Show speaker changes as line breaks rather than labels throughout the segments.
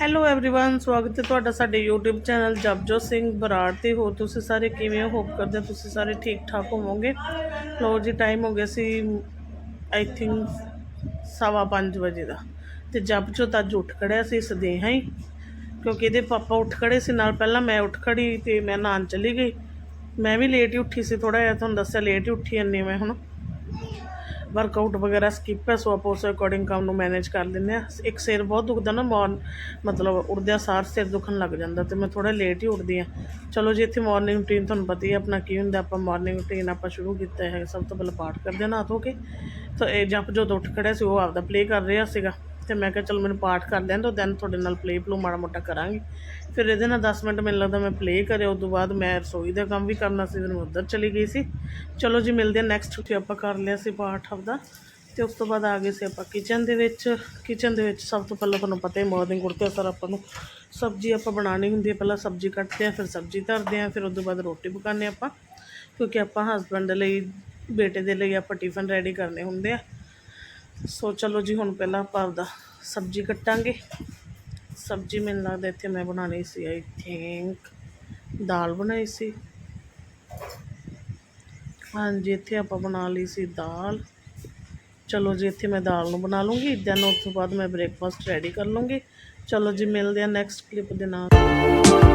Hello everyone ਸਵਾਗਤ ਹੈ ਤੁਹਾਡਾ ਸਾਡੇ YouTube ਚੈਨਲ ਜਪਜੋਤ ਸਿੰਘ ਬਰਾੜ ਤੇ ਹੋ ਤੁਸੀਂ ਸਾਰੇ ਕਿਵੇਂ ਹੋ ਹੋਪ ਕਰਦੇ ਹਾਂ ਤੁਸੀਂ ਸਾਰੇ ਠੀਕ ਠਾਕ ਹੋਵੋਗੇ ਲੋ ਜੀ ਟਾਈਮ ਹੋ ਗਿਆ ਸੀ ਆਈ ਥਿੰਕ ਸਵਾ ਪੰਜ ਵਜੇ ਦਾ ਤੇ ਜਪਜੋਤ ਅੱਜ ਉੱਠ ਖੜਿਆ ਸੀ ਸਦੇਹਾ ਹੀ ਕਿਉਂਕਿ ਇਹਦੇ ਪਾਪਾ ਉੱਠ ਖੜੇ ਸੀ ਨਾਲ ਪਹਿਲਾਂ ਮੈਂ ਉੱਠ ਖੜੀ ਤੇ ਮੈਂ ਨਹਾਉਣ ਚਲੀ ਗਈ ਮੈਂ ਵੀ ਲੇਟ ਹੀ ਉੱਠੀ ਸੀ ਥੋੜਾ ਜਿਹਾ ਤੁਹਾਨੂੰ ਦੱਸਿਆ ਲੇਟ ਹੀ ਉੱਠੀ ਜਾਂਦੀ ਮੈਂ ਹੁਣ ਵਰਕਆਊਟ ਵਗੈਰਾ ਸਕਿਪ ਹੈ ਸੋ ਆਪਾਂ ਉਸ ਅਕੋਰਡਿੰਗ ਕੰਮ ਨੂੰ ਮੈਨੇਜ ਕਰ ਲੈਂਦੇ ਆ ਇੱਕ ਸਿਰ ਬਹੁਤ ਦੁਖਦਾ ਨਾ ਮੌਰਨ ਮਤਲਬ ਉੱਠਦਿਆਂ ਸਾਰ ਸਿਰ ਦੁਖਣ ਲੱਗ ਜਾਂਦਾ ਤੇ ਮੈਂ ਥੋੜਾ ਲੇਟ ਹੀ ਉੱਠਦੀ ਆ ਚਲੋ ਜੀ, ਇੱਥੇ ਮਾਰਨਿੰਗ ਰੂਟੀਨ ਤੁਹਾਨੂੰ ਪਤਾ ਹੀ ਹੈ, ਆਪਣਾ ਕੀ ਹੁੰਦਾ, ਆਪਾਂ ਮਾਰਨਿੰਗ ਰੂਟੀਨ ਆਪਾਂ ਸ਼ੁਰੂ ਕੀਤਾ ਹੈ, ਸਭ ਤੋਂ ਪਹਿਲਾਂ ਪਾਠ ਕਰਦੇ ਹਾਂ, ਨਹਾ ਧੋ ਕੇ। ਤਾਂ ਇਹ ਜਪ ਜੋ ਉੱਠ ਖੜਿਆ ਸੀ, ਉਹ ਆਪਦਾ ਪਲੇ ਕਰ ਰਿਹਾ ਸੀਗਾ। ਤੇ ਮੈਂ ਕਿਹਾ ਚਲ ਮੈਨੂੰ ਪਾਠ ਕਰ ਲੈਣ ਦੋ ਦੈਨ ਤੁਹਾਡੇ ਨਾਲ ਪਲੇ ਪਲੂ ਮਾੜਾ ਮੋਟਾ ਕਰਾਂਗੀ। ਫਿਰ ਇਹਦੇ ਨਾਲ 10 ਮਿੰਟ ਮੈਨੂੰ ਲੱਗਦਾ ਮੈਂ ਪਲੇ ਕਰਿਆ ਉਸ ਤੋਂ ਬਾਅਦ ਮੈਂ ਰਸੋਈ ਦਾ ਕੰਮ ਵੀ ਕਰਨਾ ਸੀ, ਫਿਰ ਮੈਂ ਉੱਧਰ ਚਲੀ ਗਈ ਸੀ। ਚਲੋ ਜੀ, ਮਿਲਦੇ ਹਾਂ ਨੈਕਸਟ ਤੇ ਆਪਾਂ ਕਰ ਲਿਆ ਸੀ ਪਾਠ ਆਪਦਾ। ਤੇ ਉਸ ਤੋਂ ਬਾਅਦ ਆ ਗਏ ਸੀ ਆਪਾਂ ਕਿਚਨ ਦੇ ਵਿੱਚ। ਕਿਚਨ ਦੇ ਵਿੱਚ ਸਭ ਤੋਂ ਪਹਿਲਾਂ ਤੁਹਾਨੂੰ ਪਤਾ ਹੀ ਮਾਰਨਿੰਗ ਉੱਠਦੇ ਸਰ ਆਪਾਂ ਨੂੰ ਸਬਜ਼ੀ ਆਪਾਂ ਬਣਾਉਣੀ ਹੁੰਦੀ ਹੈ, ਪਹਿਲਾਂ ਸਬਜ਼ੀ ਕੱਟਦੇ ਆ ਫਿਰ ਸਬਜ਼ੀ ਧਰਦੇ ਆ ਫਿਰ ਉਸ ਤੋਂ ਬਾਅਦ ਰੋਟੀ ਪਕਾਉਂਦੇ ਆਪਾਂ। ਕਿਉਂਕਿ ਆਪਾਂ ਹਸਬੰਡ ਦੇ ਲਈ, ਬੇਟੇ ਦੇ ਲਈ ਆਪਾਂ ਟਿਫਨ ਰੈਡੀ ਕਰਨੇ ਹੁੰਦੇ ਆ। ਸੋ ਚਲੋ ਜੀ, ਹੁਣ ਪਹਿਲਾਂ ਆਪਾਂ ਆਪਦਾ ਸਬਜ਼ੀ ਕੱਟਾਂਗੇ। ਸਬਜ਼ੀ ਮੈਨੂੰ ਲੱਗਦਾ ਇੱਥੇ ਮੈਂ ਬਣਾਉਣੀ ਸੀ ਆਈ ਥਿੰਕ ਦਾਲ ਬਣਾਈ ਸੀ। ਹਾਂਜੀ, ਇੱਥੇ ਆਪਾਂ ਬਣਾ ਲਈ ਸੀ ਦਾਲ। ਚਲੋ ਜੀ, ਇੱਥੇ ਮੈਂ ਦਾਲ ਨੂੰ ਬਣਾ ਲੂੰਗੀ ਦੈਨ ਉਸ ਤੋਂ ਬਾਅਦ ਮੈਂ ਬ੍ਰੇਕਫਾਸਟ ਰੈਡੀ ਕਰ ਲੂੰਗੀ। ਚਲੋ ਜੀ, ਮਿਲਦੇ ਆ ਨੈਕਸਟ ਕਲਿੱਪ ਦੇ ਨਾਲ।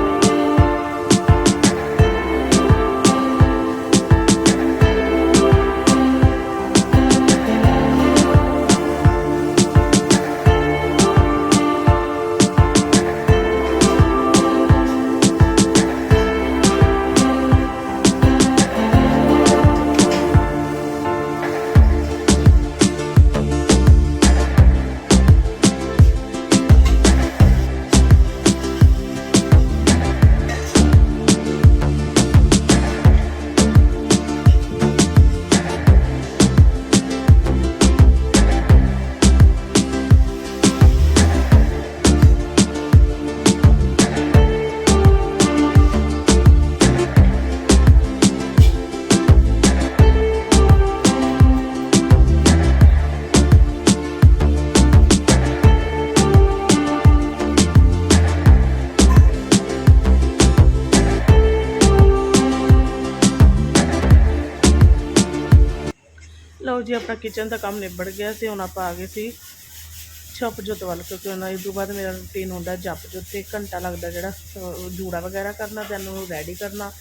ਜੀ, ਆਪਣਾ ਕਿਚਨ ਦਾ ਕੰਮ ਨਿਬੜ ਗਿਆ ਸੀ, ਹੁਣ ਆਪਾਂ ਆ ਗਏ ਸੀ ਛੱਪ ਜੁੱਤ ਵੱਲ, ਕਿਉਂਕਿ ਉਹਨਾਂ ਇਸ ਤੋਂ ਬਾਅਦ ਮੇਰਾ ਰੂਟੀਨ ਹੁੰਦਾ ਜੱਪ ਜੁੱਤ ਤੇ ਘੰਟਾ ਲੱਗਦਾ ਜਿਹੜਾ ਜੂੜਾ ਵਗੈਰਾ ਕਰਨਾ ਤੇ ਉਹਨੂੰ ਰੈਡੀ ਕਰਨਾ,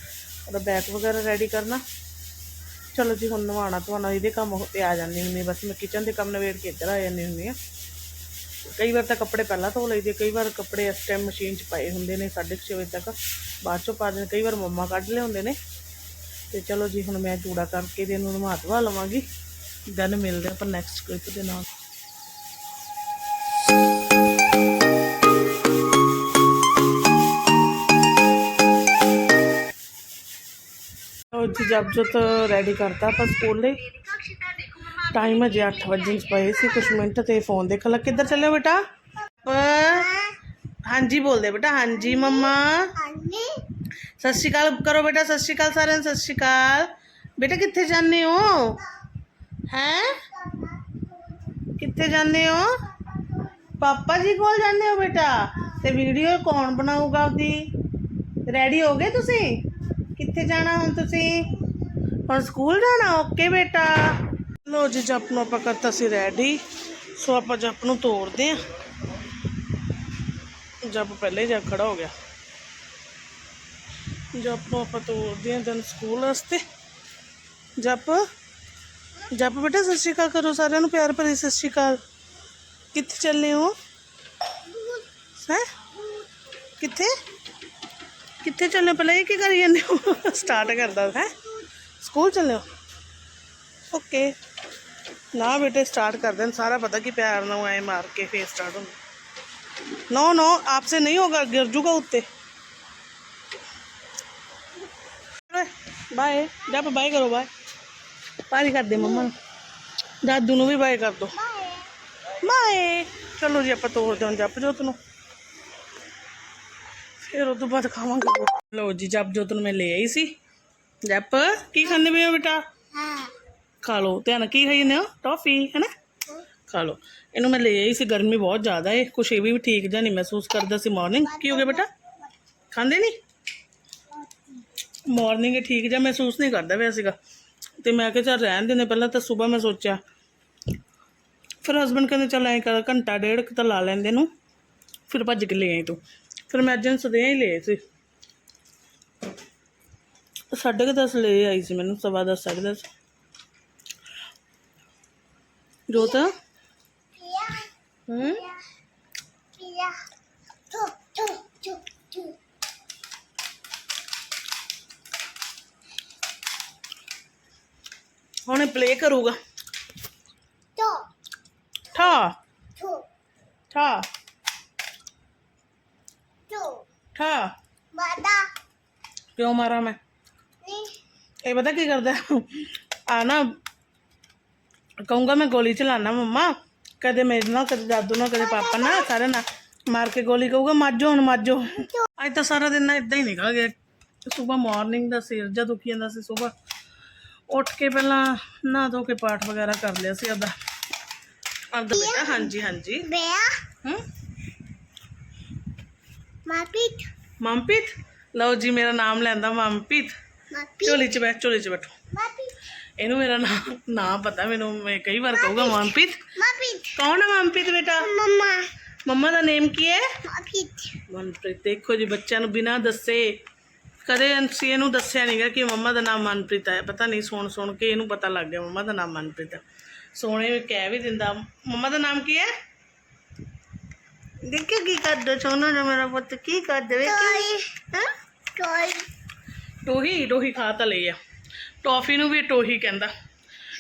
ਉਹਦਾ ਬੈਕ ਵਗੈਰਾ ਰੈਡੀ ਕਰਨਾ। ਚਲੋ ਜੀ, ਹੁਣ ਨਵਾਉਣਾ ਧਵਾਉਣਾ ਇਹਦੇ ਕੰਮ ਹੋ- ਤੇ ਆ ਜਾਂਦੀ ਹੁੰਦੀ ਬਸ ਮੈਂ ਕਿਚਨ ਦੇ ਕੰਮ ਨਵੇੜ ਕੇ ਇੱਧਰ ਆ ਜਾਂਦੀ ਹੁੰਦੀ ਆ। ਕਈ ਵਾਰ ਤਾਂ ਕੱਪੜੇ ਪਹਿਲਾਂ ਧੋ ਲਈਦੇ, ਕਈ ਵਾਰ ਕੱਪੜੇ ਇਸ ਟਾਈਮ ਮਸ਼ੀਨ 'ਚ ਪਏ ਹੁੰਦੇ ਨੇ 6:30 ਵਜੇ ਤੱਕ, ਬਾਅਦ 'ਚੋਂ ਪਾ ਦਿੰਦੇ, ਕਈ ਵਾਰ ਮੰਮਾ ਕੱਢ ਲਿਆਉਂਦੇ ਨੇ। ਤੇ ਚਲੋ ਜੀ, ਹੁਣ ਮੈਂ ਜੂੜਾ ਕਰਕੇ ਤੇ ਇਹਨੂੰ ਨਵਾ ਧਵਾ ਲਵਾਂਗੀ। ਦੈਨ ਮਿਲਦੇ ਆਪਾਂ ਨੈਕਸਟ ਕਲਿੱਪ ਦੇ ਨਾਲ ਉਹ ਜੀ ਜਬ ਜੋਤ ਰੈਡੀ ਕਰਤਾ ਆਪਾਂ ਸਕੂਲ ਲਈ ਟਾਈਮ ਅਜੇ 8 ਵਜੇ ਪਏ ਸੀ ਕੁਛ ਮਿੰਟ ਤੇ ਫੋਨ ਦੇਖ ਲੈ ਕਿੱਧਰ ਚੱਲੇ ਬੇਟਾ ਪ- ਹਾਂਜੀ ਬੋਲਦੇ ਬੇਟਾ ਹਾਂਜੀ ਮੰਮਾ ਸਤਿ ਸ਼੍ਰੀ ਅਕਾਲ ਕਰੋ ਬੇਟਾ ਸਤਿ ਸ਼੍ਰੀ ਅਕਾਲ ਸਾਰਿਆਂ ਨੂੰ ਸਤਿ ਸ਼੍ਰੀ ਅਕਾਲ ਬੇਟਾ ਕਿੱਥੇ ਜਾਂਦੇ ਹੋ ਹੈਂ? ਕਿੱਥੇ ਜਾਂਦੇ ਹੋ? ਪਾਪਾ ਜੀ ਕੋਲ ਜਾਂਦੇ ਹੋ ਬੇਟਾ? ਤੇ ਵੀਡੀਓ ਕੌਣ ਬਣਾਊਗਾ ਉਹਦੀ ਰੈਡੀ ਹੋ ਗਏ ਤੁਸੀਂ? ਕਿੱਥੇ ਜਾਣਾ ਹੁਣ ਤੁਸੀਂ? ਹੁਣ ਸਕੂਲ ਜਾਣਾ? ਓਕੇ ਬੇਟਾ। ਲੋ ਜੀ, ਜਪ ਨੂੰ ਆਪਾਂ ਕਰਤਾ ਸੀ ਰੈਡੀ ਸੋ ਆਪਾਂ ਜਪ ਨੂੰ ਤੋੜਦੇ ਆ ਜਪ ਪਹਿਲੇ ਜਾ ਖੜਾ ਹੋ ਗਿਆ। ਜਪ ਨੂੰ ਆਪਾਂ ਤੋੜਦੇ ਆ ਦਿਨ ਸਕੂਲ ਵਾਸਤੇ। ਜਪ जप बेटा, सत श्रीकाल करो, सारे प्यार भरी सत श्रीकाल कित चलने हो? है? कितने कितने चलने पहले ये की करी जाने स्टार्ट कर दस है? स्कूल चलने हो? ओके ना बेटे स्टार्ट कर दे सारा पता कि प्यार ना आए मार के फिर स्टार्ट हो नो नो आपसे नहीं होगा गिर जूगा उत्ते। बाय जब बाय करो बाय ਬਾਏ ਕਰ ਦੇ ਮੰਮਾ ਨੂੰ। ਦਾਦੂ ਨੂੰ ਵੀ ਬਾਏ ਕਰ ਦੋ। ਬਾਏ। ਚਲੋ ਜੀ, ਆਪਾਂ ਤੋੜ ਦਾਂ ਜਪਜੋਤ ਨੂੰ। ਫਿਰ ਉਹ ਤੋਂ ਬਾਅਦ ਖਾਵਾਂਗੇ ਲਓ ਜੀ ਜਪਜੋਤ ਨੂੰ ਮੈਂ ਲੈ ਆਈ ਸੀ। ਜਪ, ਕੀ ਖਾਂਦੇ ਪਏ ਹੋ ਬੇਟਾ? ਖਾ ਲਓ। ਧਿਆਨ ਕੀ ਖਾਈ ਜਾਂਦੇ ਹੋ? ਹੈ ਨਾ ਖਾ ਲਓ। ਇਹਨੂੰ ਮੈਂ ਲੈ ਆਈ ਸੀ, ਗਰਮੀ ਬਹੁਤ ਜ਼ਿਆਦਾ ਹੈ ਕੁਛ ਇਹ ਵੀ ਠੀਕ ਜਿਹਾ ਨਹੀਂ ਮਹਿਸੂਸ ਕਰਦਾ ਸੀ ਮਾਰਨਿੰਗ ਕੀ ਹੋ ਗਿਆ ਬੇਟਾ? ਖਾਂਦੇ ਨਹੀਂ? ਮਾਰਨਿੰਗ ਠੀਕ ਜਿਹਾ ਮਹਿਸੂਸ ਨਹੀਂ ਕਰਦਾ ਪਿਆ ਸੀਗਾ। ਤੇ ਮੈਂ ਕਿਹਾ ਚੱਲ ਰਹਿਣ ਦਿੰਦੇ ਪਹਿਲਾਂ ਤਾਂ ਸਵੇਰ ਮੈਂ ਸੋਚਿਆ। ਫਿਰ ਹਸਬੰਡ ਕਹਿੰਦੇ ਚੱਲ ਐਂ ਕਰ ਘੰਟਾ ਡੇਢ ਕੁ ਤਾਂ ਲਾ ਲੈਂਦੇ ਨੂੰ ਫਿਰ ਭੱਜ ਕੇ ਲੈ ਆਈ ਤੂੰ। ਫਿਰ ਮੈਂ ਅਜਨ ਸਦੇ ਹੀ ਲਏ ਸੀ। ਸਾਢੇ ਕੁ ਦਸ ਲੈ ਆਈ ਸੀ ਮੈਨੂੰ ਸਵਾ ਦਸ ਸਾਢੇ ਦਸ। ਜੋਤ? ਹੂੰ? ਹੁਣ ਪਲੇ ਕਰੂਗਾ ਠਾ ਠਾ ਠਾ ਕਿਉਂ ਮਾਰਾਂ ਮੈਂ ਇਹ ਪਤਾ ਕੀ ਕਰਦਾ ਆ ਨਾ ਕਹੂੰਗਾ ਮੈਂ ਗੋਲੀ ਚਲਾਣਾ ਮੰਮਾ ਕਦੇ ਮੇਰੇ ਨਾਲ ਕਦੇ ਦਾਦੂ ਨਾਲ ਕਦੇ ਪਾਪਾ ਨਾਲ ਸਾਰੇ ਨਾਲ ਮਾਰ ਕੇ ਗੋਲੀ ਕਹੂਗਾ ਮਾਜੋ ਹੁਣ ਮਾਜੋ ਅੱਜ ਤਾਂ ਸਾਰਾ ਦਿਨ ਨਾ ਇਦਾਂ ਹੀ ਨਿਕਲ ਗਿਆ ਸਵੇਰ ਮਾਰਨਿੰਗ ਦਾ ਸਿਰ ਜਦ ਦੁਖੀ ਜਾਂਦਾ ਸੀ ਸਵੇਰ ਉੱਠ ਕੇ ਪਹਿਲਾਂ ਨਹਾ ਧੋ ਕੇ ਪਾਠ ਵਗੈਰਾ ਕਰ ਲਿਆ ਸੀ ਆਪਦਾ। ਆਪਦਾ ਬੇਟਾ ਹਾਂਜੀ ਹਾਂਜੀ। ਹੂੰ? ਮਨਪ੍ਰੀਤ? ਲਓ ਜੀ ਮੇਰਾ ਨਾਮ ਲੈਂਦਾ ਮਨਪ੍ਰੀਤ। ਝੋਲੀ 'ਚ ਬੈਠ ਝੋਲੀ 'ਚ ਬੈਠੋ। ਇਹਨੂੰ ਮੇਰਾ ਨਾਮ ਨਾ ਪਤਾ ਮੈਨੂੰ ਮੈਂ ਕਈ ਵਾਰ ਕਹੂਗਾ ਮਨਪ੍ਰੀਤ। ਕੌਣ ਹੈ ਮਨਪ੍ਰੀਤ ਬੇਟਾ? ਮੰਮਾ। ਦਾ ਨੇਮ ਕੀ ਹੈ? ਮਨਪ੍ਰੀਤ ਦੇਖੋ ਜੀ ਬੱਚਿਆਂ ਨੂੰ ਬਿਨਾਂ ਦੱਸੇ ਕਦੇ ਅਸੀਂ ਇਹਨੂੰ ਦੱਸਿਆ ਨਹੀਂਗਾ ਕਿ ਮੰਮਾ ਦਾ ਨਾਮ ਮਨਪ੍ਰੀਤ ਹੈ ਪਤਾ ਨਹੀਂ ਸੁਣ ਸੁਣ ਕੇ ਇਹਨੂੰ ਪਤਾ ਲੱਗ ਗਿਆ ਮੰਮਾ ਦਾ ਨਾਮ ਮਨਪ੍ਰੀਤ ਹੈ ਸੋਹਣੇ ਵੀ ਕਹਿ ਵੀ ਦਿੰਦਾ। ਮੰਮਾ ਦਾ ਨਾਮ ਕੀ ਹੈ? ਦੇਖਿਓ ਕੀ ਕਰਦਾ ਸੋਹਣਾ ਜਿਹਾ ਮੇਰਾ ਪੁੱਤ ਕੀ ਕਰਦਾ ਵੇ ਹਾਂ? ਟੋਹੀ ਟੋਹੀ ਖਾ ਤਾਂ ਲਈ ਆ। ਟੌਫੀ ਨੂੰ ਵੀ ਟੋਹੀ ਕਹਿੰਦਾ।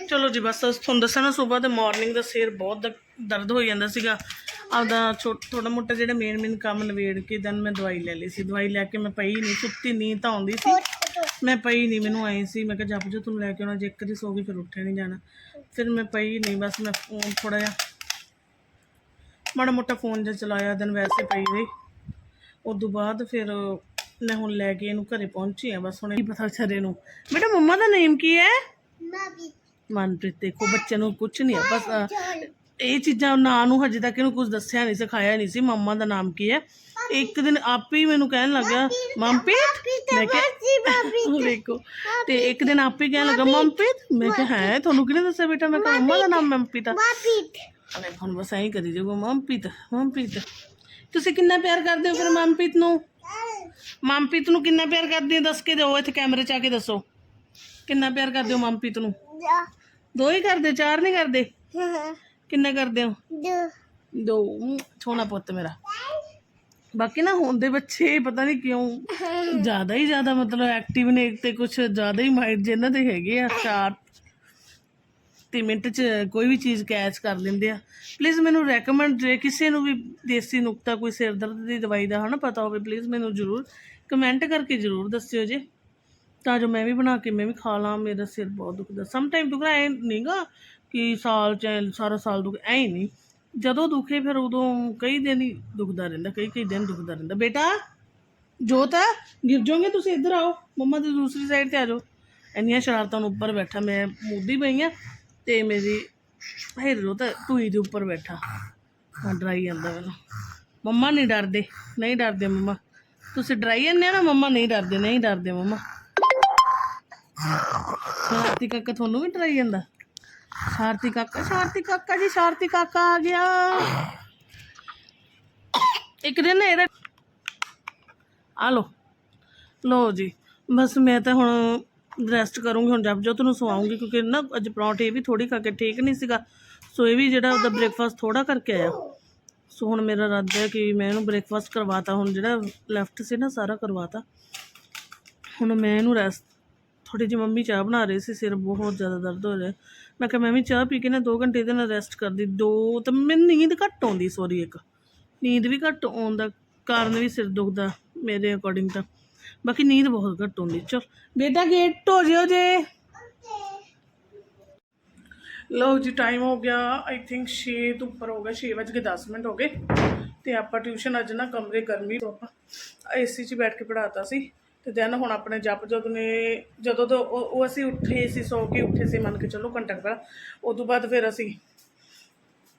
ਚਲੋ ਜੀ ਬਸ ਤੁਹਾਨੂੰ ਦੱਸਾਂ ਨਾ ਸਵੇਰ ਤੇ ਮਾਰਨਿੰਗ ਦਾ ਸਿਰ ਬਹੁਤ ਦ- ਦਰਦ ਹੋ ਜਾਂਦਾ ਸੀਗਾ। ਆਪਦਾ ਥੋੜਾ ਮੋਟਾ ਜਿਹੜਾ ਮੇਨ ਮੇਨ ਕੰਮ ਨਵੇੜ ਕੇ ਦਨ ਮੈਂ ਦਵਾਈ ਲੈ ਲਈ ਸੀ। ਦਵਾਈ ਲੈ ਕੇ ਮੈਂ ਪਈ ਨਹੀਂ ਸੁੱਤੀ ਨੀਂਦ ਤਾਂ ਆਉਂਦੀ ਸੀ। ਮੈਂ ਪਈ ਨਹੀਂ ਮੈਨੂੰ ਆਈ ਸੀ। ਮੈਂ ਕਿਹਾ ਜਪ ਜੋ ਤੁਹਾਨੂੰ ਲੈ ਕੇ ਆਉਣਾ ਜੇ ਇੱਕ ਦੀ ਸੋ ਗਈ ਫਿਰ ਉੱਠਿਆ ਨਹੀਂ ਜਾਣਾ। ਫਿਰ ਮੈਂ ਪਈ ਨਹੀਂ ਬਸ ਮੈਂ ਫੋਨ ਥੋੜਾ ਜਿਹਾ ਮਾੜਾ ਮੋਟਾ ਫੋਨ ਜਿਹਾ ਚਲਾਇਆ ਦਿਨ ਵੈਸੇ ਪਈ ਰਹੀ। ਉਦੋਂ ਬਾਅਦ ਫਿਰ ਮੈਂ ਹੁਣ ਲੈ ਕੇ ਇਹਨੂੰ ਘਰੇ ਪਹੁੰਚੀ ਆ ਬਸ ਹੁਣ ਇਹ ਪਤਾ ਛਰੇ ਨੂੰ। ਬੇਟਾ ਮੰਮਾ ਦਾ ਨੇਮ ਕੀ ਹੈ? ਮਨਪ੍ਰੀਤ ਦੇਖੋ ਬੱਚੇ ਨੂੰ ਕੁਝ ਨਹੀਂ ਆ ਬਸ ਇਹ ਚੀਜ਼ਾਂ ਨਾਂ ਨੂੰ ਹਜੇ ਤੱਕ ਇਹਨੂੰ ਕੁਝ ਦੱਸਿਆ ਨਹੀਂ ਸਿਖਾਇਆ ਨਹੀਂ ਸੀ। ਮੰਮਾ ਦਾ ਨਾਮ ਕੀ ਹੈ? ਇੱਕ ਦਿਨ ਆਪੇ ਹੀ ਮੈਨੂੰ ਕਹਿਣ ਲੱਗਾ ਮਨਪ੍ਰੀਤ ਮੈਂ ਕਿਹਾ ਦੇਖੋ ਤੇ ਇੱਕ ਦਿਨ ਆਪੇ ਹੀ ਕਹਿਣ ਲੱਗਾ ਮਨਪ੍ਰੀਤ ਮੈਂ ਕਿਹਾ ਹੈ ਤੁਹਾਨੂੰ ਕਿਹਨੇ ਦੱਸਿਆ ਬੇਟਾ? ਮੈਂ ਕਿਹਾ ਮੰਮਾ ਦਾ ਨਾਮ ਮਨਪ੍ਰੀਤ ਆ। ਅਰੇ ਹੁਣ ਬਸ ਐਂ ਕਰੀ ਜਾਊਗਾ ਮਨਪ੍ਰੀਤ ਮਨਪ੍ਰੀਤ ਤੁਸੀਂ ਕਿੰਨਾ ਪਿਆਰ ਕਰਦੇ ਹੋ ਫਿਰ ਮਨਪ੍ਰੀਤ ਨੂੰ? ਮਨਪ੍ਰੀਤ ਨੂੰ ਕਿੰਨਾ ਪਿਆਰ ਕਰਦੇ ਹੋ? ਦੱਸ ਕੇ ਦਿਓ ਇੱਥੇ ਕੈਮਰੇ 'ਚ ਆ ਕੇ ਦੱਸੋ। ਕਿੰਨਾ ਪਿਆਰ ਕਰਦੇ ਹੋ ਮਨਪ੍ਰੀਤ ਨੂੰ? ਦੋ ਹੀ ਕਰਦੇ ਚਾਰ ਨਹੀਂ ਕਰਦੇ? ਕਿੰਨਾ ਕਰਦੇ ਹੋ? ਦੋ। ਹਮ, ਸੋਹਣਾ ਪੁੱਤ ਮੇਰਾ। ਬਾਕੀ ਨਾ ਹੁਣ ਦੇ ਬੱਚੇ ਪਤਾ ਨਹੀਂ ਕਿਉਂ ਜ਼ਿਆਦਾ ਹੀ ਜ਼ਿਆਦਾ ਮਤਲਬ ਐਕਟਿਵ ਨੇ ਤੇ ਕੁਝ ਜ਼ਿਆਦਾ ਹੀ ਮਾਈਂਡ ਜਿਹਨਾਂ ਦੇ ਹੈਗੇ ਆ ਸ਼ਾਰਪ ਤੇ ਮਿੰਟ 'ਚ ਕੋਈ ਵੀ ਚੀਜ਼ ਕੈਚ ਕਰ ਲੈਂਦੇ ਆ। ਪਲੀਜ਼ ਮੈਨੂੰ ਰეკਮੈਂਡ ਜੇ ਕਿਸੇ ਨੂੰ ਵੀ ਦੇਸੀ ਨੁਕਤਾ ਕੋਈ ਸਿਰ ਦਰਦ ਦੀ ਦਵਾਈ ਦਾ ਹਨਾ ਪਤਾ ਹੋਵੇ ਪਲੀਜ਼ ਮੈਨੂੰ ਜ਼ਰੂਰ ਕਮੈਂਟ ਕਰਕੇ ਜ਼ਰੂਰ ਦੱਸਿਓ ਜੇ। ਤਾਂ ਜੋ ਮੈਂ ਵੀ ਬਣਾ ਕੇ ਮੈਂ ਵੀ ਖਾ ਲਾਂ ਮੇਰਾ ਸਿਰ ਬਹੁਤ ਦੁਖਦਾ। ਸਮ ਟਾਈਮ ਦੁਖਦਾ ਐ ਨਹੀਂਗਾ ਕਿ ਸਾਲ ਚ ਸਾਰਾ ਸਾਲ ਦੁਖ, ਐ ਨਹੀਂ। ਜਦੋਂ ਦੁਖੇ ਫਿਰ ਉਦੋਂ ਕਈ ਦਿਨ ਹੀ ਦੁਖਦਾ ਰਹਿੰਦਾ, ਕਈ ਕਈ ਦਿਨ ਦੁਖਦਾ ਰਹਿੰਦਾ। ਬੇਟਾ, ਜੋਤ, ਗਿਰ ਜਾਓਗੇ ਤੁਸੀਂ? ਇੱਧਰ ਆਓ। ਮੰਮਾ ਦੀ ਦੂਸਰੀ ਸਾਈਡ ਤੇ ਆ ਜਾਓ। ਇੰਨੀਆਂ ਸ਼ਰਾਰਤਾਂ ਨੂੰ ਉੱਪਰ ਬੈਠਾ, ਮੈਂ ਮੁੱਦੀ ਪਈ ਆ ਤੇ ਮੇਰੀ ਹੀਰੋ ਤਾਂ ਟੂਈ ਦੇ ਉੱਪਰ ਬੈਠਾ। ਮੈਂ ਡਰਾਈ ਜਾਂਦਾ ਮੈਨੂੰ ਮੰਮਾ ਨਹੀਂ ਡਰਦੇ ਨਹੀਂ ਡਰਦੇ ਮੰਮਾ। ਤੁਸੀਂ ਡਰਾਈ ਜਾਂਦੇ ਆ ਨਾ, ਮੰਮਾ ਨਹੀਂ ਡਰਦੇ ਨਹੀਂ ਡਰਦੇ ਮੰਮਾ। ਰਾਤੀ ਕਾਕਾ ਤੁਹਾਨੂੰ ਵੀ ਡਰਾਈ ਜਾਂਦਾ? ਸ਼ਾਰਤੀ ਕਾਕਾ ਸ਼ਾਰਤੀ ਕਾਕਾ ਜੀ, ਸ਼ਾਰਤੀ ਕਾਕਾ ਆ ਗਿਆ। ਇੱਕ ਦਿਨ ਇਹਦਾ ਆ ਲੋ ਲੋ ਜੀ, ਬਸ ਮੈਂ ਤਾਂ ਹੁਣ ਰੈਸਟ ਕਰੂੰਗੀ, ਹੁਣ ਜਬ ਜੋ ਤੁਹਾਨੂੰ ਸਵਾਉਂਗੀ, ਕਿਉਂਕਿ ਨਾ ਅੱਜ ਪਰੌਂਠੇ ਇਹ ਵੀ ਥੋੜੀ ਕਰਕੇ ਠੀਕ ਨਹੀਂ ਸੀਗਾ। ਸੋ ਇਹ ਵੀ ਜਿਹੜਾ ਉਹਦਾ ਬ੍ਰੇਕਫਾਸਟ ਥੋੜਾ ਕਰਕੇ ਆਇਆ। ਸੋ ਹੁਣ ਮੇਰਾ ਰੱਦ ਹੈ ਕਿ ਮੈਂ ਇਹਨੂੰ ਬ੍ਰੇਕਫਾਸਟ ਕਰਵਾਤਾ, ਹੁਣ ਜਿਹੜਾ ਲੈਫਟ ਸੀ ਨਾ ਸਾਰਾ ਕਰਵਾਤਾ। ਹੁਣ ਮੈਂ ਇਹਨੂੰ ਰੈਸਟ ਥੋੜੀ ਜਿਹੀ ਮੰਮੀ ਚਾਹ ਬਣਾ ਰਹੇ ਸੀ, ਸਿਰ ਬਹੁਤ ਜ਼ਿਆਦਾ ਦਰਦ ਹੋ ਰਿਹਾ। ਮੈਂ ਕਿਹਾ, ਮੈਂ ਵੀ ਚਾਹ ਪੀ ਕੇ ਨਾ 2 ਘੰਟੇ ਇਹਦੇ ਨਾਲ ਰੈਸਟ ਕਰਦੀ। ਦੋ ਤਾਂ ਮੈਨੂੰ ਨੀਂਦ ਘੱਟ ਆਉਂਦੀ ਸੌਰੀ ਇੱਕ। ਨੀਂਦ ਵੀ ਘੱਟ ਆਉਣ ਦਾ ਕਾਰਨ ਵੀ ਸਿਰ ਦੁਖਦਾ ਮੇਰੇ ਅਕੋਰਡਿੰਗ ਤਾਂ। ਬਾਕੀ ਨੀਂਦ ਬਹੁਤ ਘੱਟ ਆਉਂਦੀ। ਚਲ, ਬੇਟਾ ਗੇਟ ਹੋ ਜਿਓ ਜੇ। ਲਓ ਜੀ ਟਾਈਮ ਹੋ ਗਿਆ ਆਈ ਥਿੰਕ 6 ਤੋਂ ਉੱਪਰ ਹੋ ਗਿਆ 6 ਵਜੇ ਕੇ 10 ਮਿੰਟ ਹੋ ਗਏ। ਤੇ ਆਪਾਂ ਟਿਊਸ਼ਨ ਅੱਜ ਨਾ ਕਮਰੇ ਗਰਮੀ ਤੋਂ ਆਪਾਂ ਏਸੀ 'ਚ ਬੈਠ ਕੇ ਪੜਾਤਾ ਸੀ। ਤੇ ਦੈਨ ਹੁਣ ਆਪਣੇ ਜਪ ਜਦ ਨੇ ਜਦੋਂ ਤੋਂ ਉਹ ਉਹ ਅਸੀਂ ਉੱਠੇ ਸੀ, ਸੌ ਕੇ ਉੱਠੇ ਸੀ ਮੰਨ ਕੇ ਚਲੋ ਘੰਟਾ ਕੁ ਪਹਿਲਾਂ ਉਦੋਂ ਬਾਅਦ ਫਿਰ ਅਸੀਂ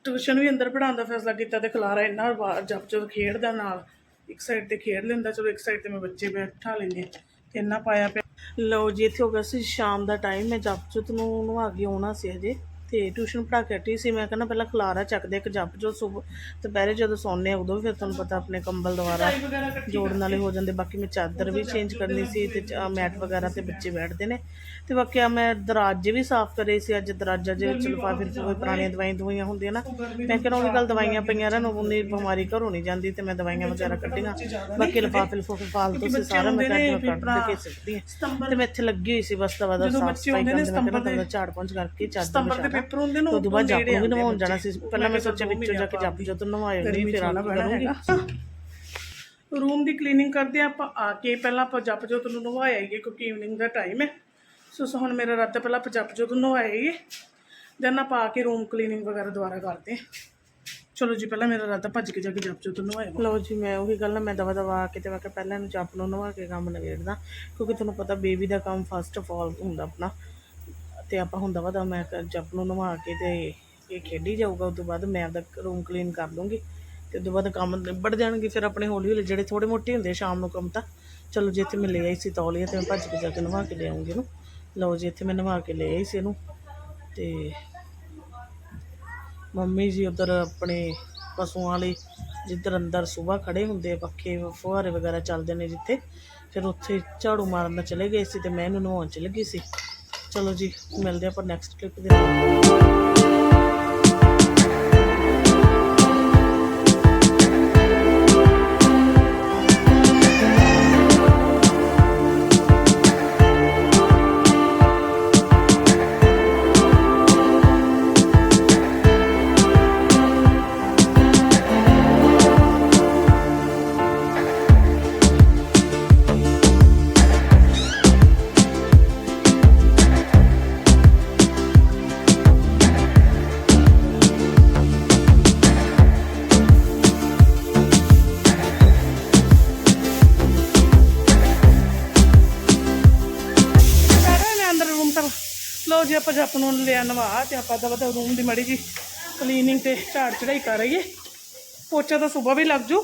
ਟਿਊਸ਼ਨ ਵੀ ਅੰਦਰ ਪੜਾਉਣ ਦਾ ਫੈਸਲਾ ਕੀਤਾ ਤੇ ਖਲਾਰਾ ਇੰਨਾ ਬਾਹਰ ਜਪ ਜਪ ਖੇਡਦਾ ਨਾਲ, ਇੱਕ ਸਾਈਡ ਤੇ ਖੇਡ ਲੈਂਦਾ, ਚਲੋ ਇੱਕ ਸਾਈਡ ਤੇ ਮੈਂ ਬੱਚੇ ਬੈਠਾ ਲੈਂਦੇ ਤੇ ਇੰਨਾ ਪਾਇਆ ਪਿਆ। ਲਓ ਜੀ, ਇੱਥੇ ਹੋ ਗਿਆ ਸੀ, ਸ਼ਾਮ ਦਾ ਟਾਈਮ ਮੈਂ ਜਪਜੋਤ ਨੂੰ ਨਵਾ ਕੇ ਆਉਣਾ ਸੀ ਹਜੇ। ਤੇ ਟਿਊਸ਼ਨ ਪੜ੍ਹਾ ਕੇ ਹਟੀ ਸੀ। ਮੈਂ ਕਹਿੰਦਾ ਪਹਿਲਾਂ ਖਲਾਰਾ ਚੱਕਦੇ ਇੱਕ ਜਪਜੋਤ ਸੁਬ ਦੁਪਹਿਰੇ ਜਦੋਂ ਆ ਉਦੋਂ ਵੀ ਫਿਰ ਤੁਹਾਨੂੰ ਪਤਾ ਆਪਣੇ ਕੰਬਲ ਦੁਆਰਾ ਜੋੜਨ ਵਾਲੇ ਹੋ ਜਾਂਦੇ। ਬਾਕੀ ਮੈਂ ਚਾਦਰ ਵੀ ਚੇਂਜ ਕਰਨੀ ਸੀ ਤੇ ਮੈਟ ਵਗੈਰਾ ਤੇ ਬੱਚੇ ਬੈਠਦੇ ਨੇ। ਤੇ ਬਾਕੀ ਮੈਂ ਦਰਾਜੇ ਵੀ ਸਾਫ਼ ਕਰੇ ਸੀ। ਅੱਜ ਦਰਾਜਾ ਜੇ ਵਿੱਚ ਲਿਫਾਫੇ ਚ ਕੋਈ ਪੁਰਾਣੀਆਂ ਦਵਾਈਆਂ ਦਵਾਈਆਂ ਹੁੰਦੀਆਂ ਨਾ ਮੈਂ ਕਿਹਾ ਉਹੀ ਗੱਲ ਦਵਾਈਆਂ ਪਈਆਂ ਰਹਿਣ ਉਨੀ ਬਿਮਾਰੀ ਘਰੋਂ ਨਹੀਂ ਜਾਂਦੀ ਤੇ ਮੈਂ ਦਵਾਈਆਂ ਵਗੈਰਾ ਕੱਢੀਆਂ। ਬਾਕੀ ਲਿਫਾਫੇ ਲਿਫਾਫੇ ਫਾਲਤੂ ਸੀ ਸਾਰਾ ਮੈਂ ਕੱਢ ਕੱਢ ਕੇ ਸਕਦੀ ਹਾਂ। ਤੇ ਮੈਂ ਇੱਥੇ ਲੱਗੀ ਹੋਈ ਸੀ ਬਸ ਦਵਾ ਦਾ ਸਾਫ਼ ਸਫ਼ਾਈ ਕਰਨ ਦੇ ਕਹਿੰਦਾ ਝਾੜ ਪਹੁੰਚ ਕਰਕੇ ਚਾਦਰ ਦਾਂ
ਪੇਪਰ ਹੁੰਦੇ ਨੇ
ਉਦੋਂ ਬਾਅਦ ਜੱਪ ਵੀ ਨਵਾਉਣ ਜਾਣਾ ਸੀ। ਪਹਿਲਾਂ ਮੈਂ ਸੋਚਿਆ ਵਿੱਚੋਂ ਜਾ ਕੇ ਜੱਪ ਜਦੋਂ ਨਵਾਇਆ ਨਹੀਂ ਫਿਰ ਆਣਾ ਕਰੂੰਗੀ।
ਰੂਮ ਦੀ ਕਲੀਨਿੰਗ ਕਰਦੇ ਆ ਆਪਾਂ ਆ ਕੇ ਪਹਿਲਾਂ ਆਪਾਂ ਜਪ ਜੋਤ ਨੂੰ ਨਵਾਇਆ ਹੀ ਕਿਉਂਕਿ ਈਵਨਿੰਗ ਦਾ ਟਾਈਮ ਹੈ। ਸੋ ਸੋ ਹੁਣ ਮੇਰਾ ਰਾਤ ਪਹਿਲਾਂ ਆਪਾਂ ਜਪ ਜੋਤ ਨੂੰ ਨਵਾਇਆ ਹੀ ਦੈਨ ਆਪਾਂ ਆ ਕੇ ਰੂਮ ਕਲੀਨਿੰਗ ਵਗੈਰਾ ਦੁਬਾਰਾ ਕਰਦੇ ਹਾਂ। ਚਲੋ ਜੀ ਪਹਿਲਾਂ ਮੇਰਾ ਰਾਤ ਭੱਜ ਕੇ ਜਾ ਕੇ ਜਪ ਜੋਤ ਨੂੰ ਨਵਾਇਆ
ਲਓ ਜੀ ਮੈਂ ਉਹੀ ਗੱਲ ਨਾ ਮੈਂ ਦਵਾ ਦਵਾ ਕੇ ਤੇ ਮੈਂ ਕਿਹਾ ਪਹਿਲਾਂ ਇਹਨੂੰ ਜੱਪ ਨੂੰ ਨਵਾ ਕੇ ਕੰਮ ਨਵੇੜਦਾ ਕਿਉਂਕਿ ਤੁਹਾਨੂੰ ਪਤਾ ਬੇਬੀ ਦਾ ਕੰਮ ਫਸਟ ਆਫ ਆਲ ਹੁੰਦਾ ਆਪਣਾ। ਤੇ ਆਪਾਂ ਹੁੰਦਾ ਵਾ ਤਾਂ ਮੈਂ ਕ- ਜੱਪ ਨੂੰ ਨਵਾ ਕੇ ਤੇ ਇਹ ਖੇਡੀ ਜਾਊਗਾ ਉਸ ਤੋਂ ਬਾਅਦ ਮੈਂ ਆਪਦਾ ਰੂਮ ਕਲੀਨ ਕਰ ਲੂੰਗੀ। ਤੇ ਉਸ ਤੋਂ ਬਾਅਦ ਕੰਮ ਨਿਬੜ ਜਾਣਗੇ, ਫਿਰ ਆਪਣੇ ਹੌਲੀ ਹੌਲੀ ਜਿਹੜੇ ਥੋੜੇ ਮੋਟੇ ਹੁੰਦੇ ਸ਼ਾਮ ਨੂੰ ਕੰਮ ਤਾਂ। ਚਲੋ ਜੇ ਇੱਥੇ ਮੈਂ ਲੈ ਆਈ ਸੀ ਤੌਲੀਆ ਤੇ ਮੈਂ ਭੱਜ ਕੇ ਜਾ ਕੇ ਨਵਾ ਕੇ ਲਿਆਉਂਗੀ ਇਹਨੂੰ। ਲਓ ਜੀ, ਇੱਥੇ ਮੈਂ ਨਵਾ ਕੇ ਲੈ ਆਈ ਸੀ ਇਹਨੂੰ। ਤੇ ਮੰਮੀ ਜੀ ਉਧਰ ਆਪਣੇ ਪਸ਼ੂਆਂ ਵਾਲੇ ਜਿੱਧਰ ਅੰਦਰ ਸਵੇਰ ਖੜੇ ਹੁੰਦੇ ਪੱਖੇ ਫੁਹਾਰੇ ਵਗੈਰਾ ਚੱਲਦੇ ਨੇ ਜਿੱਥੇ। ਫਿਰ ਉੱਥੇ ਝਾੜੂ ਮਾਰਨ ਚਲੇ ਗਏ ਸੀ ਤੇ ਮੈਂ ਇਹਨੂੰ ਨਹਾਉਣ ਚਲੀ ਗਈ ਸੀ। ਚਲੋ ਜੀ ਮਿਲਦੇ ਆਪਾਂ ਨੈਕਸਟ ਕਲਿੱਪ ਦੇ ਨਾਲ।
ਜੇ, ਆਪਾਂ ਜਪ ਨੂੰ ਲਿਆ ਨਵਾ ਤੇ ਆਪਾਂ ਦਾ ਬਤਾ ਰੂਮ ਦੀ ਮੜੀ ਜੀ ਕਲੀਨਿੰਗ ਤੇ ਝਾੜ ਚੜਾਈ ਕਰ ਰਹੀਏ ਪੋਚਾ ਤਾਂ ਸਵੇਰ ਵੀ ਲੱਗ ਜੂ।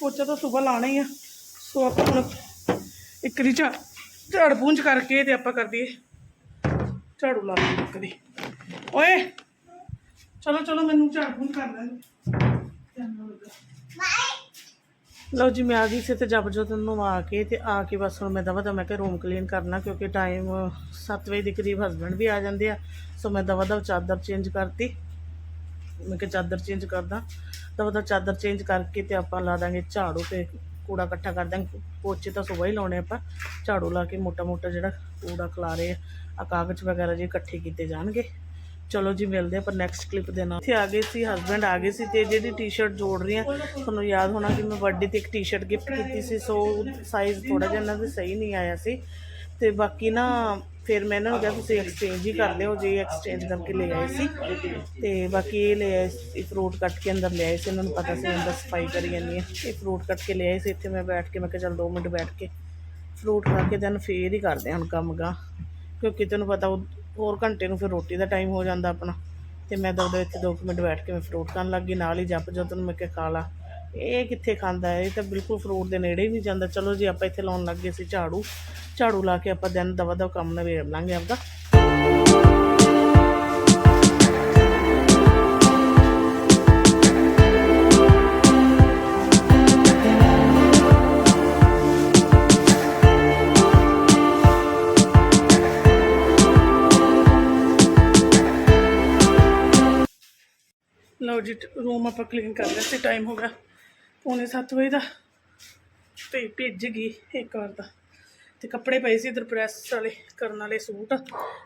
ਪੋਚਾ ਤਾਂ ਸਵੇਰ ਲਾਣਾ ਹੀ ਆ। ਸੋ ਆਪਾਂ ਹੁਣ ਇੱਕ ਦੀ ਝਾੜ ਝਾੜ ਪੂੰਝ ਕਰਕੇ ਤੇ ਆਪਾਂ ਕਰ ਦਈਏ। ਝਾੜੂ ਲਾ ਲਈਏ ਇੱਕ ਦੀ ਓਏ, ਚਲੋ ਚਲੋ, ਮੈਨੂੰ ਝਾੜ ਪੂੰਝ ਕਰ ਲੈਣ
ਲਓ ਜੀ, ਮੈਂ ਆ ਗਈ ਸੀ ਤੇ ਜਬ ਜੋ ਤੁਹਾਨੂੰ ਆ ਕੇ ਤੇ ਆ ਕੇ ਬਸ ਹੁਣ ਮੈਂ ਦਵਾ ਦਾ ਮੈਂ ਕਿਹਾ ਰੂਮ ਕਲੀਨ ਕਰਨਾ ਕਿਉਂਕਿ ਟਾਈਮ 7 ਵਜੇ ਦੇ ਕਰੀਬ ਹਸਬੰਡ ਵੀ ਆ ਜਾਂਦੇ ਆ ਸੋ ਮੈਂ ਦਵਾ ਦਵਾ ਚਾਦਰ ਚੇਂਜ ਕਰਤੀ। ਮੈਂ ਕਿਹਾ ਚਾਦਰ ਚੇਂਜ ਕਰਦਾ, ਦਵਾ ਦਵਾ ਚਾਦਰ ਚੇਂਜ ਕਰਕੇ ਤੇ ਆਪਾਂ ਲਾ ਦਾਂਗੇ ਝਾੜੂ ਤੇ ਕੂੜਾ ਇਕੱਠਾ ਕਰ ਦਾਂਗੇ, ਪੋਚੇ ਤਾਂ ਸੁਬਾਹ ਹੀ ਲਾਉਣੇ ਆਪਾਂ, ਝਾੜੂ ਲਾ ਕੇ ਮੋਟਾ ਮੋਟਾ ਜਿਹੜਾ ਕੂੜਾ ਖਲਾਰੇ ਆ ਕਾਗਜ਼ ਵਗੈਰਾ ਜੇ ਇਕੱਠੇ ਕੀਤੇ ਜਾਣਗੇ। ਚਲੋ ਜੀ, ਮਿਲਦੇ ਆਪਾਂ ਨੈਕਸਟ ਕਲਿੱਪ ਦੇ ਨਾਲ। ਇੱਥੇ ਆ ਗਏ ਸੀ ਹਸਬੰਡ ਆ ਗਏ ਸੀ ਤੇ ਜਿਹੜੀ ਟੀ-ਸ਼ਰਟ ਜੋੜ ਰਹੀ ਆ ਤੁਹਾਨੂੰ ਯਾਦ ਹੋਣਾ ਕਿ ਮੈਂ ਬਰਥਡੇ ਤੇ ਇੱਕ ਟੀ-ਸ਼ਰਟ ਗਿਫਟ ਕੀਤੀ ਸੀ ਸੋ ਸਾਈਜ਼ ਥੋੜਾ ਜਿਹਾ ਇਹਨਾਂ ਦੇ ਸਹੀ ਨਹੀਂ ਆਇਆ ਸੀ। ਤੇ ਬਾਕੀ ਨਾ, ਫਿਰ ਮੈਂ ਇਹਨਾਂ ਨੂੰ ਕਿਹਾ, ਤੁਸੀਂ ਐਕਸਚੇਂਜ ਹੀ ਕਰ ਲਿਓ, ਜੇ ਐਕਸਚੇਂਜ ਕਰਕੇ ਲੈ ਆਏ ਸੀ। ਤੇ ਬਾਕੀ ਇਹ ਲੈ ਆਏ ਸੀ ਫਰੂਟ ਕੱਟ ਕੇ ਅੰਦਰ ਲੈ ਆਏ ਸੀ, ਇਹਨਾਂ ਨੂੰ ਪਤਾ ਸੀ ਅੰਦਰ ਸਫ਼ਾਈ ਕਰੀ ਜਾਂਦੀ ਹੈ। ਇਹ ਫਰੂਟ ਕੱਟ ਕੇ ਲੈ ਆਏ ਸੀ, ਇੱਥੇ ਮੈਂ ਬੈਠ ਕੇ, ਮੈਂ ਕਿਹਾ, ਚੱਲ 2 ਮਿੰਟ ਬੈਠ ਕੇ। ਫਰੂਟ ਖਾ ਕੇ, then ਫੇਰ ਹੀ ਕਰਦੇ ਹਾਂ ਹੁਣ ਕੰਮ ਗਾ। ਕਿਉਂਕਿ ਤੈਨੂੰ ਪਤਾ, ਉਹ ਹੋਰ ਘੰਟੇ ਨੂੰ ਫਿਰ ਰੋਟੀ ਦਾ ਟਾਈਮ ਹੋ ਜਾਂਦਾ ਆਪਣਾ। ਤੇ ਮੈਂ ਤਾਂ ਉਹਦੇ ਇੱਥੇ 2 ਮਿੰਟ ਬੈਠ ਕੇ ਮੈਂ ਫਰੂਟ ਖਾਣ ਲੱਗ ਗਈ, ਨਾਲ ਹੀ ਜੱਪ ਜੋ ਤੈਨੂੰ ਮੈਂ ਕਿਹਾ, ਖਾ ਲਾ। ਇਹ ਕਿੱਥੇ ਖਾਂਦਾ ਹੈ? ਇਹ ਤਾਂ ਬਿਲਕੁਲ ਫਰੂਟ ਦੇ ਨੇੜੇ ਹੀ ਨਹੀਂ ਜਾਂਦਾ। ਚਲੋ ਜੀ, ਆਪਾਂ ਇੱਥੇ ਲਾਉਣ ਲੱਗ ਗਏ ਸੀ ਝਾੜੂ। ਝਾੜੂ ਲਾ ਕੇ ਆਪਾਂ ਦਿਨ ਦਵਾ ਦਾ ਕੰਮ ਨਵੇੜ ਲਾਂਗੇ ਆਪਦਾ।
ਲਓ ਜੀ ਰੂਮ ਆਪਾਂ ਕਲੀਨ ਕਰ ਲਿਆ ਸੀ ਟਾਈਮ ਹੋ ਗਿਆ ਪੌਣੇ 7 ਵਜੇ ਦਾ ਤੇ ਭਿੱਜ ਗਈ ਇੱਕ ਵਾਰ ਦਾ ਤੇ ਕੱਪੜੇ ਪਏ ਸੀ ਇਧਰ ਪ੍ਰੈਸ ਵਾਲੇ, ਕਰਨ ਵਾਲੇ ਸੂਟ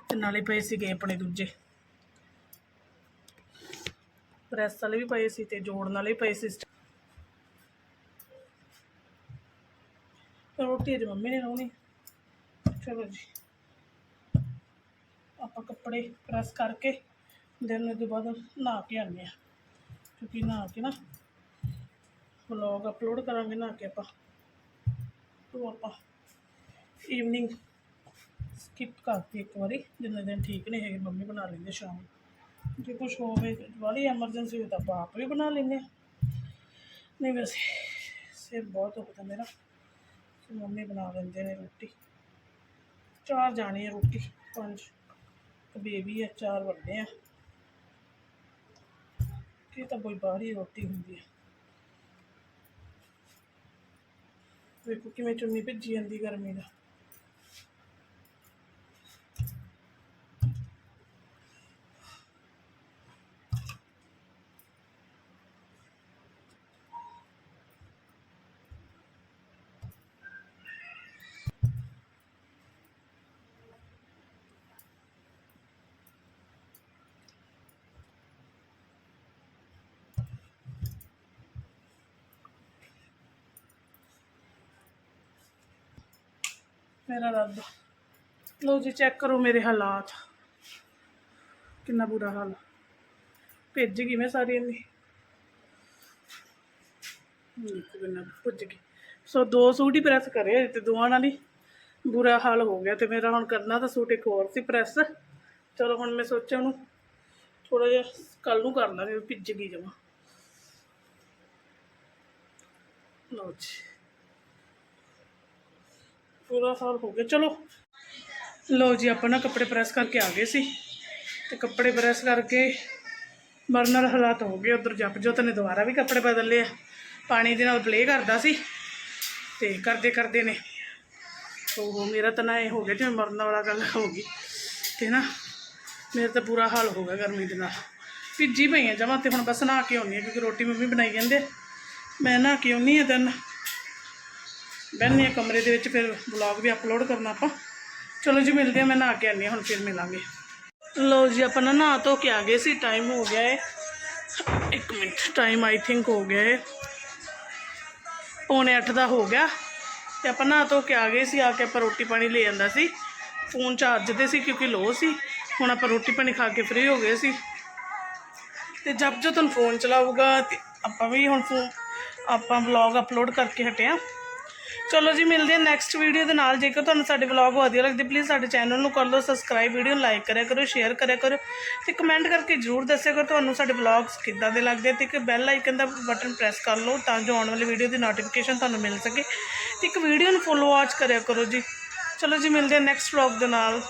ਤੇ ਨਾਲੇ ਪਏ ਸੀਗੇ ਆਪਣੇ ਦੂਜੇ। ਪ੍ਰੈਸ ਵਾਲੇ ਵੀ ਪਏ ਸੀ ਤੇ ਜੋੜਨ ਵਾਲੇ ਵੀ ਪਏ ਸੀ। ਰੋਟੀ ਅਜ ਮੰਮੀ ਨੇ ਲਾਉਣੀ। ਚਲੋ ਜੀ। ਆਪਾਂ ਕੱਪੜੇ ਪ੍ਰੈਸ ਕਰਕੇ ਦਿਨ ਦੇ ਬਾਅਦ ਨਹਾ ਕੇ ਆਉਂਦੇ ਆ ਕਿਉਂਕਿ ਨਹਾ ਕੇ ਨਾ ਵਲੌਗ ਅਪਲੋਡ ਕਰਾਂਗੇ ਨਹਾ ਕੇ ਆਪਾਂ ਤੋਂ ਆਪਾਂ ਈਵਨਿੰਗ ਸਕਿਪ ਕਰਤੀ ਇੱਕ ਵਾਰੀ ਜਿੰਨੇ ਦਿਨ ਠੀਕ ਨਹੀਂ ਹੈਗੇ ਮੰਮੀ ਬਣਾ ਲੈਂਦੇ ਸ਼ਾਮ ਨੂੰ ਜੇ ਕੁਝ ਹੋਵੇ ਵਾਲੀ ਐਮਰਜੈਂਸੀ ਹੋਵੇ ਤਾਂ ਆਪਾਂ ਆਪ ਵੀ ਬਣਾ ਲੈਂਦੇ ਹਾਂ ਨਹੀਂ ਵੈਸੇ ਸਿਰ ਬਹੁਤ ਦੁਖਦਾ ਮੇਰਾ ਤੇ ਮੰਮੀ ਬਣਾ ਲੈਂਦੇ ਨੇ ਰੋਟੀ ਚਾਰ ਜਾਣੇ ਆ ਰੋਟੀ ਪੰਜ ਇੱਕ ਬੇਬੀ ਆ ਚਾਰ ਵੱਡੇ ਆ ਇਹ ਤਾਂ ਕੋਈ ਬਾਹਰੀ ਰੋਟੀ ਹੁੰਦੀ ਆ। ਵੇਖੋ ਕਿਵੇਂ ਚੁੰਨੀ ਭਿੱਜੀ ਜਾਂਦੀ ਗਰਮੀ ਦਾ। ਮੇਰਾ ਰੱਬ ਲਓ ਜੀ ਚੈੱਕ ਕਰੋ ਮੇਰੇ ਹਾਲਾਤ। ਕਿੰਨਾ ਬੁਰਾ ਹਾਲ ਭਿੱਜ ਗਈ ਮੈਂ ਸਾਰੀ ਇੰਨੀ। ਕਿੰਨਾ ਭੁੱਜ ਗਈ। ਸੋ ਦੋ ਸੂਟ ਹੀ ਪ੍ਰੈਸ ਕਰੇ ਤੇ ਦੋਵਾਂ ਨਾਲ ਹੀ। ਬੁਰਾ ਹਾਲ ਹੋ ਗਿਆ ਤੇ ਮੇਰਾ ਹੁਣ ਕਰਨਾ ਤਾਂ ਸੂਟ ਇੱਕ ਹੋਰ ਸੀ ਪ੍ਰੈਸ ਚਲੋ ਹੁਣ ਮੈਂ ਸੋਚਿਆ ਉਹਨੂੰ ਥੋੜਾ ਜਿਹਾ ਕੱਲ ਨੂੰ ਕਰਨਾ, ਵੀ ਭਿੱਜ ਗਈ ਜਮਾ। ਲੋ ਜੀ। ਪੂਰਾ ਸਾਲ ਹੋ ਗਿਆ। ਚਲੋ। ਲਓ ਜੀ, ਆਪਾਂ ਨਾ ਕੱਪੜੇ ਪ੍ਰੈਸ ਕਰਕੇ ਆ ਗਏ ਸੀ। ਤੇ ਕੱਪੜੇ ਪ੍ਰੈਸ ਕਰਕੇ ਬਰਨਰ ਹਾਲਾਤ ਹੋ ਗਏ। ਉਧਰ ਜਪਜੋਤ ਨੇ ਦੁਬਾਰਾ ਵੀ ਕੱਪੜੇ ਬਦਲ ਲਏ ਪਾਣੀ ਦੇ ਨਾਲ ਪਲੇ ਕਰਦਾ ਸੀ। ਤੇ ਕਰਦੇ ਕਰਦੇ ਨੇ। ਉਹ ਮੇਰਾ ਤਾਂ ਨਾ ਇਹ ਹੋ ਗਿਆ ਜਿਵੇਂ ਮਰਨ ਵਾਲਾ ਗੱਲ ਹੋ ਗਈ। ਤੇ ਨਾ, ਮੇਰਾ ਤਾਂ ਬੁਰਾ ਹਾਲ ਹੋ ਗਿਆ ਗਰਮੀ ਦੇ ਨਾਲ। ਭਿੱਜੀ ਪਈ ਆ ਜਮਾਂ ਤੇ ਹੁਣ ਬਸ ਨਹਾ ਕੇ ਆਉਣੀ ਆ, ਕਿਉਂਕਿ ਰੋਟੀ ਮੰਮੀ ਬਣਾਈ ਜਾਂਦੇ ਮੈਂ ਨਹਾ ਕੇ ਆਉਣੀ ਆ ਦਿਨ। ਬਹਿੰਦੇ ਆ ਕਮਰੇ ਦੇ ਵਿੱਚ, ਫਿਰ ਵਲੌਗ ਵੀ ਅਪਲੋਡ ਕਰਨਾ ਆਪਾਂ। ਚਲੋ ਜੀ, ਮਿਲਦੇ ਆ, ਮੈਂ ਨਹਾ ਕੇ ਆਉਂਦੀ ਹਾਂ, ਹੁਣ ਫਿਰ ਮਿਲਾਂਗੇ। ਲੋ ਜੀ, ਆਪਾਂ ਨਾ ਨਹਾ ਧੋ ਕੇ ਆ ਗਏ ਸੀ ਟਾਈਮ ਹੋ ਗਿਆ ਹੈ ਇੱਕ ਮਿੰਟ ਟਾਈਮ ਆਈ ਥਿੰਕ ਹੋ ਗਿਆ ਹੈ ਪੌਣੇ 8 ਦਾ ਹੋ ਗਿਆ। ਤੇ ਆਪਾਂ ਨਹਾ ਧੋ ਕੇ ਆ ਗਏ ਸੀ, ਆ ਕੇ ਆਪਾਂ ਰੋਟੀ ਪਾਣੀ ਲੈ ਜਾਂਦਾ ਸੀ। ਫੋਨ ਚਾਰਜ ਤੇ ਸੀ, ਕਿਉਂਕਿ ਲੋ ਸੀ। ਹੁਣ ਆਪਾਂ ਰੋਟੀ ਪਾਣੀ ਖਾ ਕੇ ਫ੍ਰੀ ਹੋ ਗਏ ਸੀ। ਤੇ ਜਦ ਜੋ ਤੁਹਾਨੂੰ ਫੋਨ ਚਲਾਊਗਾ, ਤੇ ਆਪਾਂ ਵੀ ਹੁਣ ਫੋਨ ਆਪਾਂ ਵਲੌਗ ਅਪਲੋਡ ਕਰਕੇ ਹਟਿਆ ਚਲੋ ਜੀ, ਮਿਲਦੇ ਹਾਂ ਨੈਕਸਟ ਵੀਡੀਓ ਦੇ ਨਾਲ। ਜੇਕਰ ਤੁਹਾਨੂੰ ਸਾਡੇ ਵਲੌਗ ਵਧੀਆ ਲੱਗਦੇ ਪਲੀਜ਼ ਸਾਡੇ ਚੈਨਲ ਨੂੰ ਕਰ ਲਓ ਸਬਸਕ੍ਰਾਈਬ ਵੀਡੀਓ ਨੂੰ ਲਾਈਕ ਕਰਿਆ ਕਰੋ ਸ਼ੇਅਰ ਕਰਿਆ ਕਰੋ ਤੇ ਕਮੈਂਟ ਕਰਕੇ ਜਰੂਰ ਦੱਸਿਆ ਕਰੋ ਤੁਹਾਨੂੰ ਸਾਡੇ ਵਲੌਗਸ ਕਿੱਦਾਂ ਦੇ ਲੱਗਦੇ ਤੇ ਇੱਕ ਬੈਲ ਆਈਕਨ ਦਾ ਬਟਨ ਪ੍ਰੈਸ ਕਰ ਲਓ ਤਾਂ ਜੋ ਆਉਣ ਵਾਲੀ ਵੀਡੀਓ ਦੀ ਨੋਟੀਫਿਕੇਸ਼ਨ ਤੁਹਾਨੂੰ ਮਿਲ ਸਕੇ ਤੇ ਇੱਕ ਵੀਡੀਓ ਨੂੰ ਫੁੱਲ ਵਾਚ ਕਰਿਆ ਕਰੋ ਜੀ। ਚਲੋ ਜੀ, ਮਿਲਦੇ ਹਾਂ ਨੈਕਸਟ ਵਲੌਗ ਦੇ ਨਾਲ।